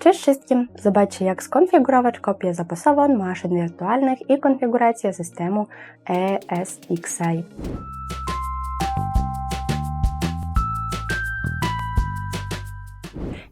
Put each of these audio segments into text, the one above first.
Cześć wszystkim! Zobaczcie jak skonfigurować kopię zapasową maszyn wirtualnych i konfigurację systemu ESXi.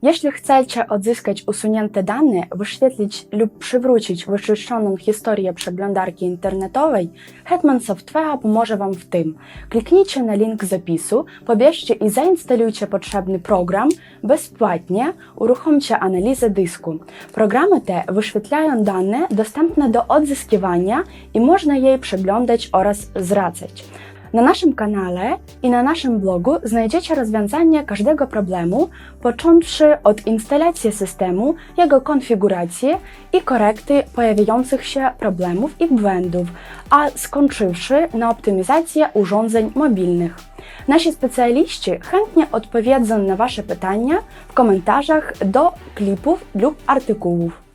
Jeśli chcecie odzyskać usunięte dane, wyświetlić lub przywrócić wyczyszczoną historię przeglądarki internetowej, Hetman Software pomoże Wam w tym. Kliknijcie na link zapisu, pobierzcie i zainstalujcie potrzebny program bezpłatnie, uruchomcie analizę dysku. Programy te wyświetlają dane dostępne do odzyskiwania i można je przeglądać oraz zwracać. Na naszym kanale i na naszym blogu znajdziecie rozwiązanie każdego problemu, począwszy od instalacji systemu, jego konfiguracji i korekty pojawiających się problemów i błędów, a skończywszy na optymizację urządzeń mobilnych. Nasi specjaliści chętnie odpowiedzą na Wasze pytania w komentarzach do klipów lub artykułów.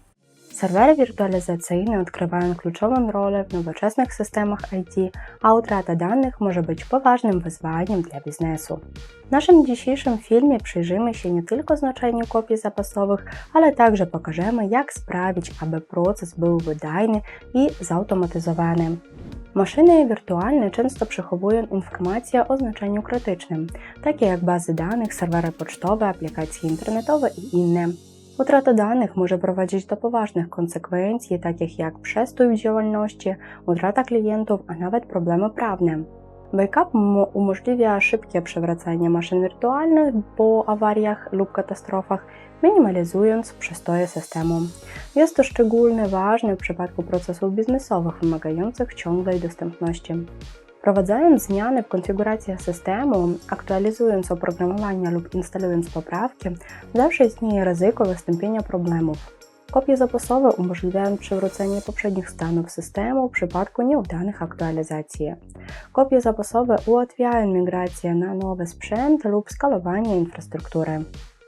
Serwery wirtualizacyjne odgrywają kluczową rolę w nowoczesnych systemach IT, a utrata danych może być poważnym wyzwaniem dla biznesu. W naszym dzisiejszym filmie przyjrzymy się nie tylko znaczeniu kopii zapasowych, ale także pokażemy, jak sprawić, aby proces był wydajny i zautomatyzowany. Maszyny wirtualne często przechowują informacje o znaczeniu krytycznym, takie jak bazy danych, serwery pocztowe, aplikacje internetowe i inne. Utrata danych może prowadzić do poważnych konsekwencji, takich jak przestój w działalności, utrata klientów, a nawet problemy prawne. Backup umożliwia szybkie przewracanie maszyn wirtualnych po awariach lub katastrofach, minimalizując przestoje systemu. Jest to szczególnie ważne w przypadku procesów biznesowych wymagających ciągłej dostępności. Wprowadzając zmiany w konfiguracji systemu, aktualizując oprogramowanie lub instalując poprawki, zawsze istnieje ryzyko wystąpienia problemów. Kopie zapasowe umożliwiają przywrócenie poprzednich stanów systemu w przypadku nieudanych aktualizacji. Kopie zapasowe ułatwiają migrację na nowy sprzęt lub skalowanie infrastruktury.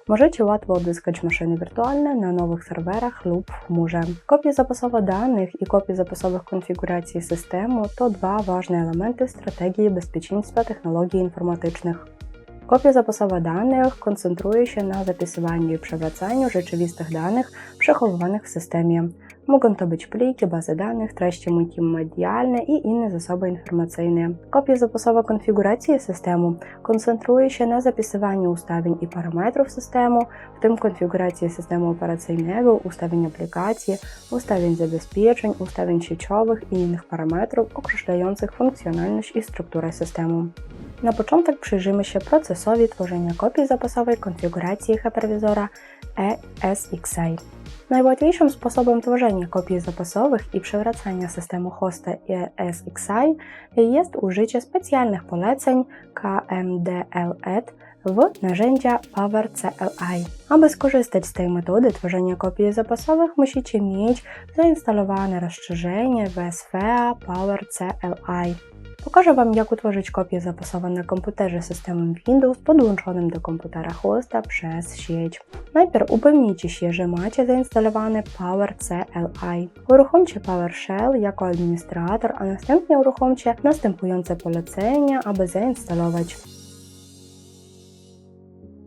Możecie łatwo odzyskać maszyny wirtualne na nowych serwerach lub w chmurze. Kopie zapasowe danych i kopie zapasowych konfiguracji systemu to dwa ważne elementy strategii bezpieczeństwa technologii informatycznych. Kopia zapasowa danych koncentruje się na zapisywaniu i przewracaniu rzeczywistych danych przechowywanych w systemie. Mogą to być pliki, bazy danych, treści multimedialne i inne zasoby informacyjne. Kopia zapasowa konfiguracji systemu koncentruje się na zapisywaniu ustawień i parametrów systemu, w tym konfiguracji systemu operacyjnego, ustawień aplikacji, ustawień zabezpieczeń, ustawień sieciowych i innych parametrów określających funkcjonalność i strukturę systemu. Na początek przyjrzymy się procesowi tworzenia kopii zapasowej konfiguracji hyperwizora ESXi. Najłatwiejszym sposobem tworzenia kopii zapasowych i przewracania systemu hosta ESXi jest użycie specjalnych poleceń KMDLED w narzędzia PowerCLI. Aby skorzystać z tej metody tworzenia kopii zapasowych, musicie mieć zainstalowane rozszerzenie WSFA PowerCLI. Pokażę Wam, jak utworzyć kopię zapasową na komputerze systemem Windows podłączonym do komputera hosta przez sieć. Najpierw upewnijcie się, że macie zainstalowany PowerCLI. Uruchomcie PowerShell jako administrator, a następnie uruchomcie następujące polecenia, aby zainstalować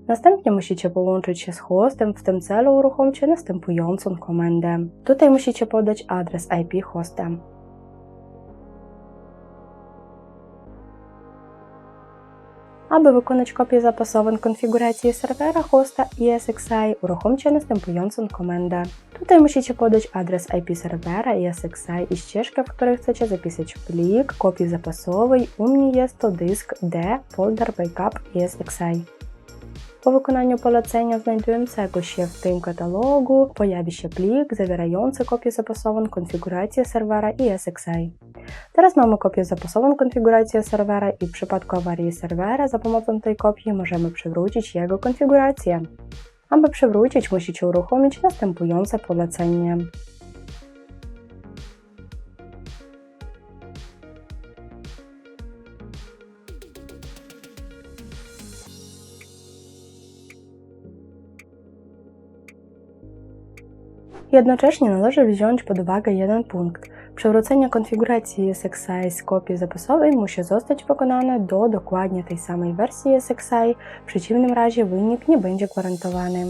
Następnie musicie połączyć się z hostem, w tym celu uruchomcie następującą komendę. Tutaj musicie podać adres IP hosta. Aby wykonać kopię zapasową konfiguracji serwera hosta ESXi, uruchomcie następującą komendę. Tutaj musicie podać adres IP serwera ESXi i ścieżkę, w której chcecie zapisać plik kopii zapasowej. U mnie jest to dysk D folder backup ESXi. Po wykonaniu polecenia znajdującego się w tym katalogu pojawi się plik zawierający kopię zapasową konfiguracji serwera ESXi. Teraz mamy kopię zapasową konfiguracji serwera i w przypadku awarii serwera za pomocą tej kopii możemy przywrócić jego konfigurację. Aby przywrócić musicie uruchomić następujące polecenie. Jednocześnie należy wziąć pod uwagę jeden punkt. Przywrócenie konfiguracji SXI z kopii zapasowej musi zostać wykonane do dokładnie tej samej wersji SXI, w przeciwnym razie wynik nie będzie gwarantowany.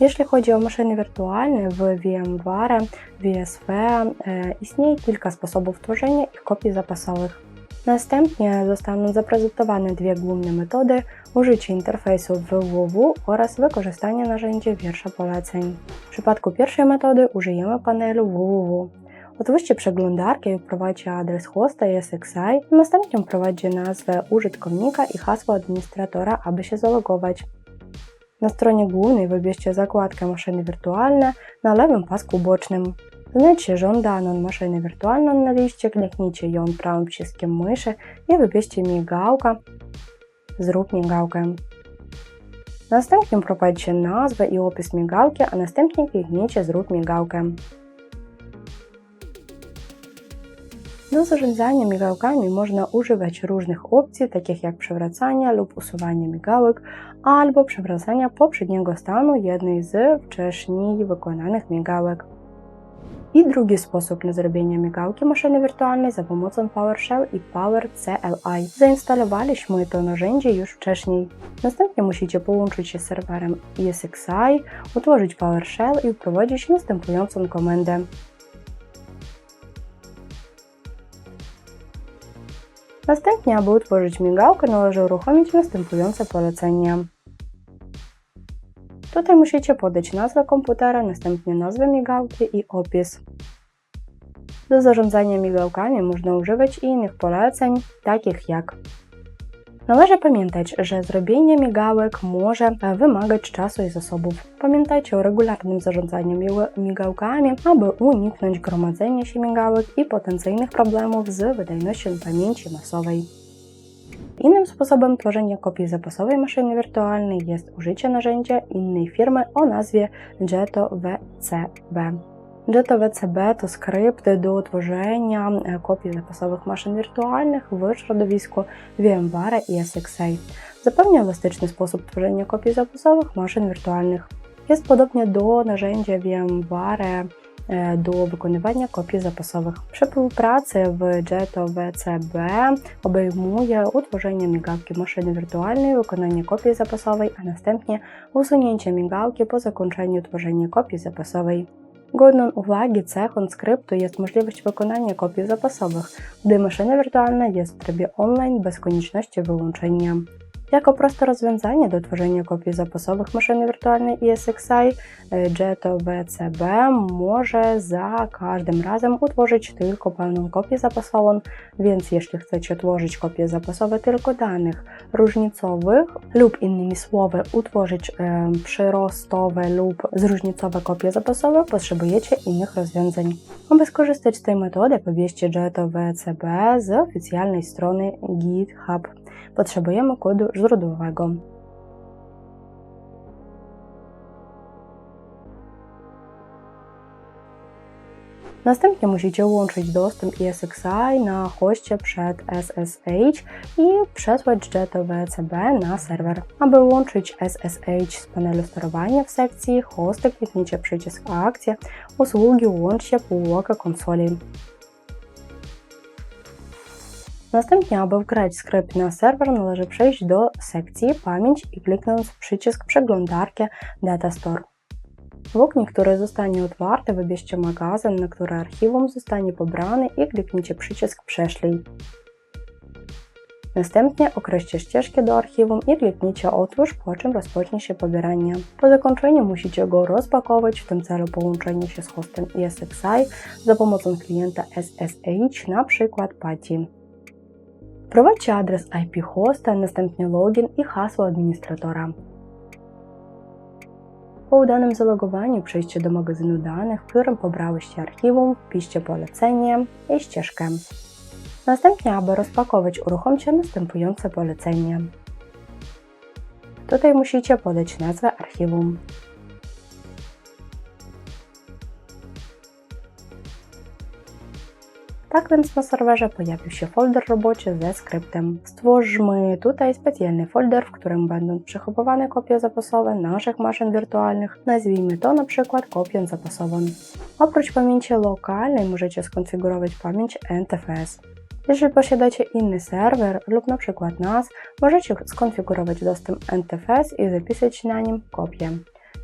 Jeśli chodzi o maszyny wirtualne w VMware, VSV, e, istnieje kilka sposobów tworzenia ich kopii zapasowych. Następnie zostaną zaprezentowane dwie główne metody użycie interfejsu www oraz wykorzystanie narzędzia wiersza poleceń. W przypadku pierwszej metody użyjemy panelu www. Otwórzcie przeglądarkę i wprowadźcie adres hosta i SXI, następnie wprowadźcie nazwę użytkownika i hasło administratora, aby się zalogować. Na stronie głównej wybierzcie zakładkę maszyny wirtualne na lewym pasku bocznym. Znajdźcie żądaną maszynę wirtualną na liście, kliknijcie ją prawym przyciskiem myszy i wybierzcie migałkę Zrób migałkę. Następnie wprowadźcie nazwę i opis migałki, a następnie kliknijcie Zrób migałkę. Do zarządzania migałkami można używać różnych opcji, takich jak przewracanie lub usuwanie migałek, albo przewracania poprzedniego stanu jednej z wcześniej wykonanych migałek. I drugi sposób na zrobienie migałki maszyny wirtualnej za pomocą PowerShell i PowerCLI. Zainstalowaliśmy to narzędzie już wcześniej. Następnie musicie połączyć się z serwerem ESXi, utworzyć PowerShell i wprowadzić następującą komendę. Następnie, aby utworzyć migałkę, należy uruchomić następujące polecenia. Tutaj musicie podać nazwę komputera, następnie nazwę migałki i opis. Do zarządzania migałkami można używać innych poleceń, takich jak Należy pamiętać, że zrobienie migałek może wymagać czasu i zasobów. Pamiętajcie o regularnym zarządzaniu migałkami, aby uniknąć gromadzenia się migałek i potencjalnych problemów z wydajnością pamięci masowej. Innym sposobem tworzenia kopii zapasowej maszyny wirtualnej jest użycie narzędzia innej firmy o nazwie Jetto VCB. Jetto VCB to skrypt do tworzenia e, kopii zapasowych maszyn wirtualnych w środowisku VMware i SXA. Zapewnia elastyczny sposób tworzenia kopii zapasowych maszyn wirtualnych. Jest podobnie do narzędzia VMware E, do wykonywania kopii zapasowych. Współpraca w Jetto VCB obejmuje utworzenie migawki maszyny wirtualnej, wykonanie kopii zapasowej, a następnie usunięcie migawki po zakończeniu tworzenia kopii zapasowej. Godną uwagi cechą skryptu jest możliwość wykonania kopii zapasowych, gdy maszyna wirtualna jest w trybie online bez konieczności wyłączenia. Jako proste rozwiązanie do tworzenia kopii zapasowych maszyny wirtualnej ESXi, Jetto VCB może za każdym razem utworzyć tylko pełną kopię zapasową, więc jeśli chcecie tworzyć kopie zapasowe tylko danych różnicowych lub innymi słowy utworzyć e, przyrostowe lub zróżnicowe kopie zapasowe, potrzebujecie innych rozwiązań. Aby skorzystać z tej metody, pobierzcie Jetto VCB z oficjalnej strony GitHub. Potrzebujemy kodu źródłowego. Następnie musicie łączyć dostęp ESXi na hoście przed SSH i przesłać Jetto VCB na serwer. Aby łączyć SSH z panelu sterowania w sekcji hosty kliknijcie przycisk akcja, usługi łączcie półłoka konsoli. Następnie, aby wgrać skrypt na serwer, należy przejść do sekcji Pamięć i kliknąć przycisk przeglądarki Data Store. W oknie, które zostanie otwarte, wybierzcie magazyn, na który archiwum zostanie pobrane i kliknijcie przycisk Przeszlij. Następnie określcie ścieżkę do archiwum i kliknijcie Otwórz, po czym rozpocznie się pobieranie. Po zakończeniu musicie go rozpakować, w tym celu połączenie się z hostem ESXi za pomocą klienta SSH, na przykład PATI. Wprowadźcie adres IP hosta, następnie login i hasło administratora. Po udanym zalogowaniu przejdźcie do magazynu danych, w którym pobrałyście archiwum, wpiszcie polecenie i ścieżkę. Następnie, aby rozpakować, uruchomcie następujące polecenie. Tutaj musicie podać nazwę archiwum. Tak więc na serwerze pojawił się folder roboczy ze skryptem. Stwórzmy tutaj specjalny folder, w którym będą przechowywane kopie zapasowe naszych maszyn wirtualnych. Nazwijmy to na przykład kopią zapasową. Oprócz pamięci lokalnej możecie skonfigurować pamięć NTFS. Jeżeli posiadacie inny serwer lub na przykład NAS, możecie skonfigurować dostęp NTFS i zapisać na nim kopię.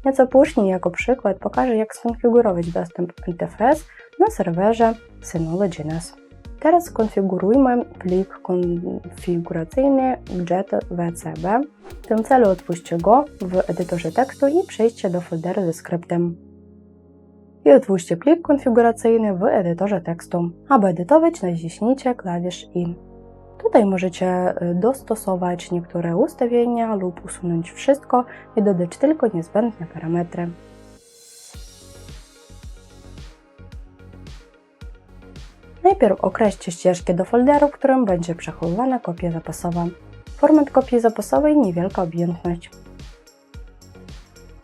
Nieco później jako przykład pokażę jak skonfigurować dostęp NTFS na serwerze Synology.NS. Teraz skonfigurujmy plik konfiguracyjny WCB. W tym celu otwórzcie go w edytorze tekstu i przejdźcie do folderu ze skryptem. I otwórzcie plik konfiguracyjny w edytorze tekstu. Aby edytować, naciśnijcie klawisz I. Tutaj możecie dostosować niektóre ustawienia lub usunąć wszystko i dodać tylko niezbędne parametry. Najpierw określcie ścieżkę do folderu, w którym będzie przechowywana kopia zapasowa. Format kopii zapasowej niewielka objętność.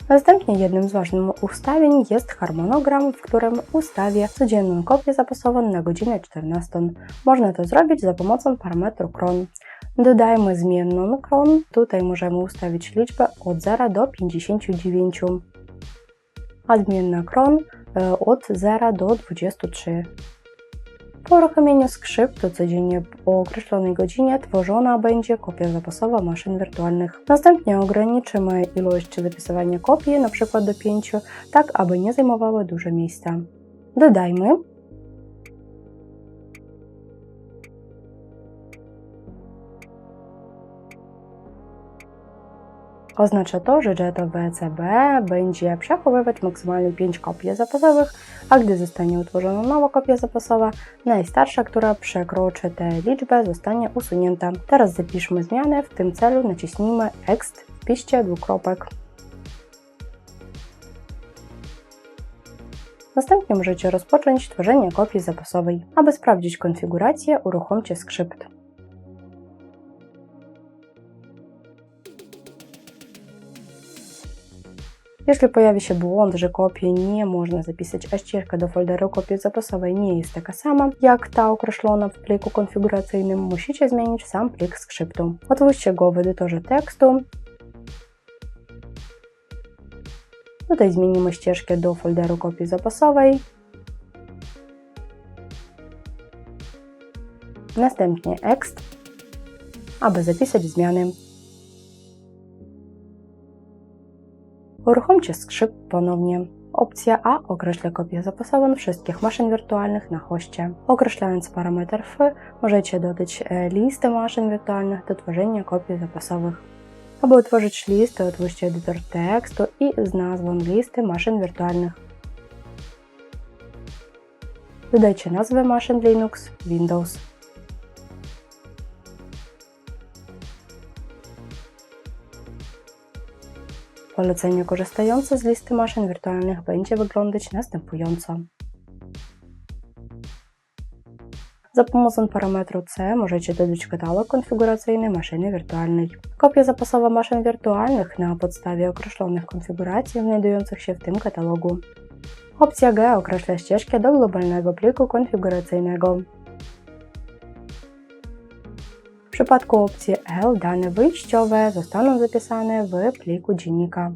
Następnie jednym z ważnych ustawień jest harmonogram, w którym ustawię codzienną kopię zapasową na godzinę 14. Można to zrobić za pomocą parametru cron. Dodajmy zmienną cron. Tutaj możemy ustawić liczbę od 0 do 59, a zmienna cron e, od 0 do 23. Po uruchomieniu skryptu codziennie o określonej godzinie tworzona będzie kopia zapasowa maszyn wirtualnych. Następnie ograniczymy ilość zapisywania kopii, np. do 5, tak aby nie zajmowały dużo miejsca. Dodajmy Oznacza to, że JET WCB będzie przechowywać maksymalnie 5 kopii zapasowych, a gdy zostanie utworzona nowa kopia zapasowa, najstarsza, która przekroczy tę liczbę, zostanie usunięta. Teraz zapiszmy zmianę, w tym celu naciśnijmy Ext, wpiszcie dwukropek. Następnie możecie rozpocząć tworzenie kopii zapasowej. Aby sprawdzić konfigurację, uruchomcie skrypt. Jeśli pojawi się błąd, że kopię nie można zapisać, a ścieżka do folderu kopii zapasowej nie jest taka sama, jak ta określona w pliku konfiguracyjnym, musicie zmienić sam plik skryptu. Otwórzcie go w edytorze tekstu. Tutaj zmienimy ścieżkę do folderu kopii zapasowej. Następnie ext, aby zapisać zmiany. Uruchomcie skrzyp ponownie. Opcja A określa kopię zapasową wszystkich maszyn wirtualnych na hoście. Określając parametr F, możecie dodać e, listę maszyn wirtualnych do tworzenia kopii zapasowych. Aby utworzyć listę, otwórzcie edytor tekstu i z nazwą listy maszyn wirtualnych. Dodajcie nazwę maszyn Linux, Windows. Polecenie korzystające z listy maszyn wirtualnych będzie wyglądać następująco. Za pomocą parametru C możecie dodać katalog konfiguracyjny maszyny wirtualnej. Kopia zapasowa maszyn wirtualnych na podstawie określonych konfiguracji znajdujących się w tym katalogu. Opcja G określa ścieżkę do globalnego pliku konfiguracyjnego. W przypadku opcji L dane wyjściowe zostaną zapisane w pliku dziennika.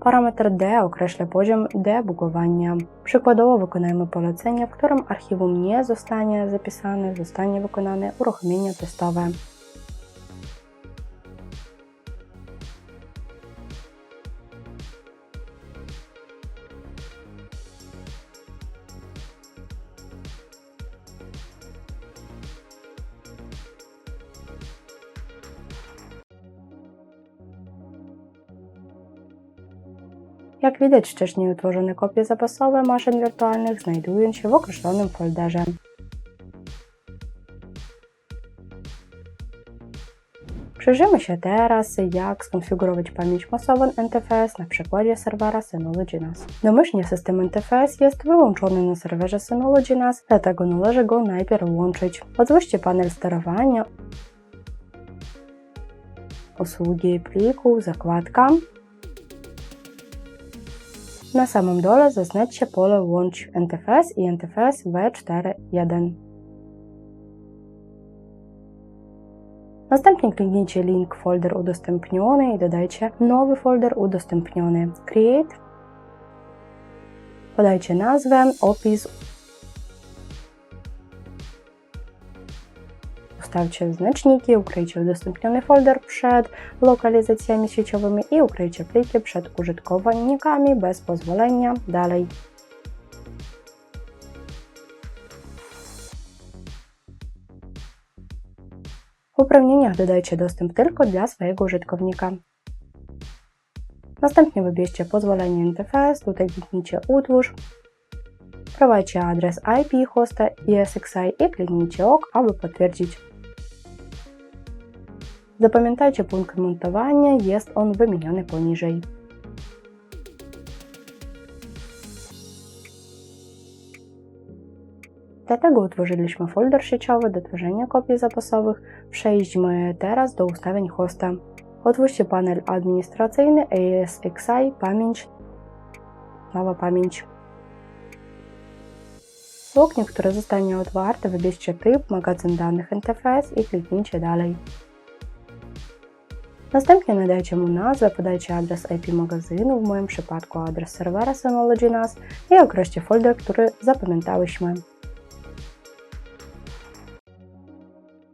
Parametr D określa poziom debugowania. Przykładowo wykonajmy polecenie, w którym archiwum nie zostanie zapisane, zostanie wykonane uruchomienie testowe. Widać, wcześniej utworzone kopie zapasowe maszyn wirtualnych znajdują się w określonym folderze. Przyjrzymy się teraz, jak skonfigurować pamięć masową NTFS na przykładzie serwera Synology.NAS. Domyślnie system NTFS jest wyłączony na serwerze Synology.NAS, dlatego należy go najpierw włączyć. Otwórzcie panel sterowania, usługi pliku, zakładka na samym dole zaznaczcie pole Łącz NTFS i NTFS V4.1. Następnie kliknijcie link folder udostępniony i dodajcie nowy folder udostępniony. Create. Podajcie nazwę, opis wstawcie znaczniki, ukryjcie udostępniony folder przed lokalizacjami sieciowymi i ukryjcie pliki przed użytkownikami bez pozwolenia. Dalej. W uprawnieniach dodajcie dostęp tylko dla swojego użytkownika. Następnie wybierzcie pozwolenie NTFS, tutaj kliknijcie Utwórz, wprowadźcie adres IP hosta ESXi i kliknijcie OK, aby potwierdzić. Zapamiętajcie punkt montowania, jest on wymieniony poniżej. Dlatego utworzyliśmy folder sieciowy do tworzenia kopii zapasowych. Przejdźmy teraz do ustawień hosta. Otwórzcie panel administracyjny ESXi, pamięć, nowa pamięć. W oknie, które zostanie otwarte, wybierzcie typ, magazyn danych NTFS i kliknijcie dalej. Następnie nadajcie mu nazwę, podajcie adres IP magazynu, w moim przypadku adres serwera Synology NAS i określcie folder, który zapamiętałyśmy.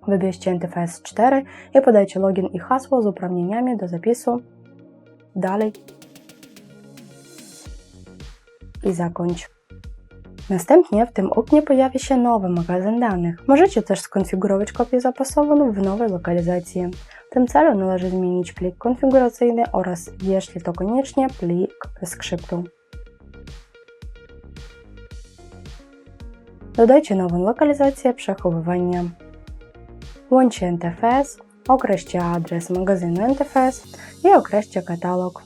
Wybierzcie NTFS 4 i podajcie login i hasło z uprawnieniami do zapisu. Dalej. I zakończ. Następnie w tym oknie pojawi się nowy magazyn danych. Możecie też skonfigurować kopię zapasową w nowej lokalizacji. Tym celu należy zmienić plik konfiguracyjny oraz, jeśli to koniecznie, plik skryptu. Dodajcie nową lokalizację przechowywania. Włączcie NTFS, określcie adres magazynu NTFS i określcie katalog.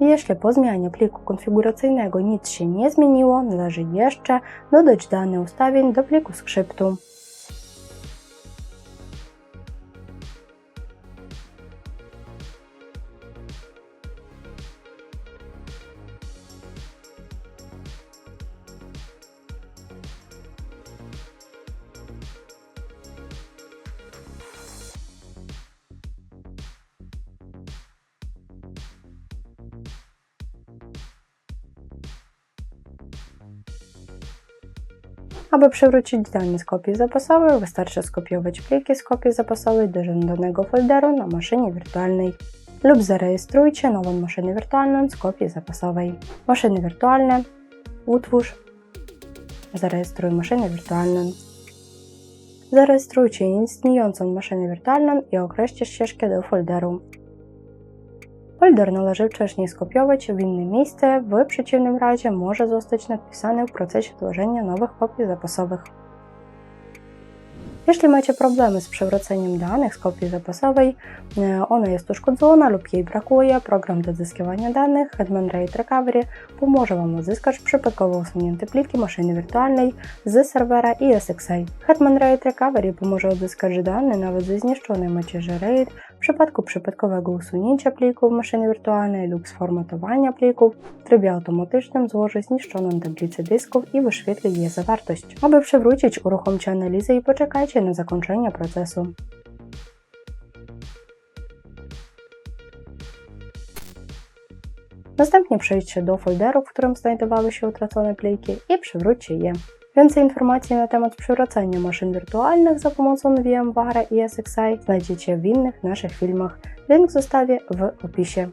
Jeśli po zmianie pliku konfiguracyjnego nic się nie zmieniło, należy jeszcze dodać dane ustawień do pliku skryptu. Aby przywrócić dane z kopii zapasowej, wystarczy skopiować pliki z kopii zapasowej do żądanego folderu na maszynie wirtualnej lub zarejestrujcie nową maszynę wirtualną z kopii zapasowej. Maszyny wirtualne, utwórz, zarejestruj maszynę wirtualną. Zarejestrujcie istniejącą maszynę wirtualną i określcie ścieżkę do folderu. Folder należy wcześniej skopiować w inne miejsce, w przeciwnym razie może zostać napisany w procesie tworzenia nowych kopii zapasowych. Jeśli macie problemy z przywróceniem danych z kopii zapasowej, ona jest uszkodzona lub jej brakuje, program do odzyskiwania danych Hetman RAID Recovery pomoże Wam odzyskać przypadkowo usunięte pliki maszyny wirtualnej z serwera ESXi. Hetman RAID Recovery pomoże odzyskać dane nawet ze zniszczonej macierzy RAID w przypadku przypadkowego usunięcia plików maszyny wirtualnej lub sformatowania plików w trybie automatycznym złoży zniszczoną tablicę dysków i wyświetli jej zawartość. Aby przywrócić, uruchomcie analizę i poczekajcie na zakończenie procesu. Następnie przejdźcie do folderu, w którym znajdowały się utracone pliki i przywróćcie je. Więcej informacji na temat przywracania maszyn wirtualnych za pomocą VMware i SXI znajdziecie w innych naszych filmach. Link zostawię w opisie.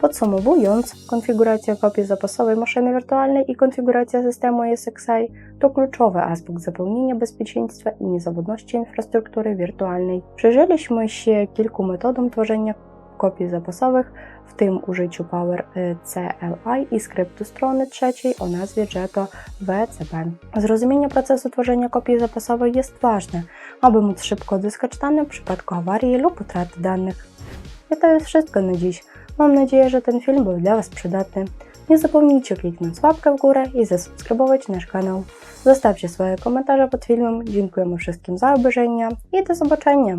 Podsumowując, konfiguracja kopii zapasowej maszyny wirtualnej i konfiguracja systemu ESXi to kluczowy aspekt zapewnienia bezpieczeństwa i niezawodności infrastruktury wirtualnej. Przyjrzeliśmy się kilku metodom tworzenia kopii zapasowych, w tym użyciu Power CLI i skryptu strony trzeciej o nazwie Jeto WCP. Zrozumienie procesu tworzenia kopii zapasowej jest ważne, aby móc szybko odzyskać dane w przypadku awarii lub utraty danych. I to jest wszystko na dziś. Mam nadzieję, że ten film był dla Was przydatny. Nie zapomnijcie kliknąć łapkę w górę i zasubskrybować nasz kanał. Zostawcie swoje komentarze pod filmem. Dziękujemy wszystkim za obejrzenie i do zobaczenia.